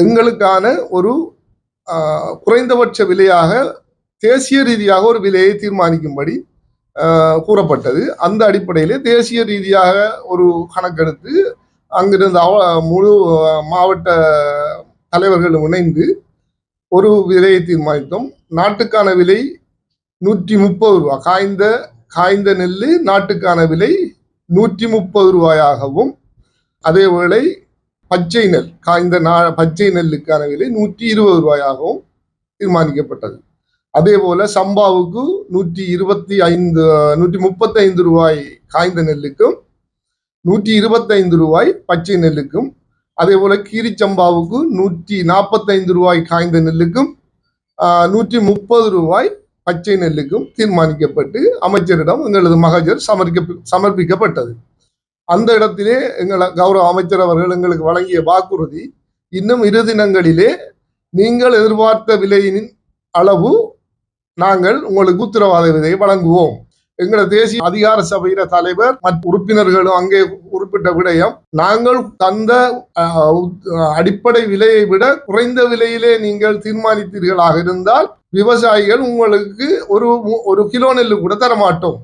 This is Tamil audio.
எங்களுக்கான ஒரு குறைந்தபட்ச விலையாக தேசிய ரீதியாக ஒரு விலையை தீர்மானிக்கும்படி கூறப்பட்டது. அந்த அடிப்படையிலே தேசிய ரீதியாக ஒரு கணக்கெடுத்து அங்கிருந்த அவ- முழு மாவட்ட தலைவர்களும் இணைந்து ஒரு விலையை தீர்மானித்தோம். நாட்டுக்கான விலை நூற்றி முப்பது ரூபா. காய்ந்த காய்ந்த நெல் நாட்டுக்கான விலை நூற்றி முப்பது ரூபாயாகவும் அதேவேளை பச்சை நெல் காய்ந்த நா பச்சை நெல்லுக்கான விலை நூற்றி இருபது ரூபாயாகவும் தீர்மானிக்கப்பட்டது. அதே போல சம்பாவுக்கு நூற்றி இருபத்தி ஐந்து நூற்றி முப்பத்தைந்து ரூபாய் காய்ந்த நெல்லுக்கும் நூற்றி இருபத்தைந்து ரூபாய் பச்சை நெல்லுக்கும் அதே போல கீரிச்சம்பாவுக்கு நூற்றி நாற்பத்தைந்து ரூபாய் காய்ந்த நெல்லுக்கும் நூற்றி முப்பது ரூபாய் பச்சை நெல்லுக்கும் தீர்மானிக்கப்பட்டு அமைச்சரிடம் எங்களது மகஜர் சமர்க்க சமர்ப்பிக்கப்பட்டது. அந்த இடத்திலே எங்களை கௌரவ அமைச்சர் அவர்கள் எங்களுக்கு வழங்கிய வாக்குறுதி இன்னும் இரு தினங்களிலே நீங்கள் எதிர்பார்த்த விலையின் அளவு நாங்கள் உங்களுக்கு உத்தரவாத விதையை வழங்குவோம். எங்களோட தேசிய அதிகார சபையின தலைவர் மற்ற உறுப்பினர்களும் அங்கே குறிப்பிட்ட விடயம் நாங்கள் தந்த அஹ், அடிப்படை விலையை விட குறைந்த விலையிலே நீங்கள் தீர்மானித்தீர்களாக இருந்தால் விவசாயிகள் உங்களுக்கு ஒரு ஒரு கிலோ நெல்லு கூட தர மாட்டோம்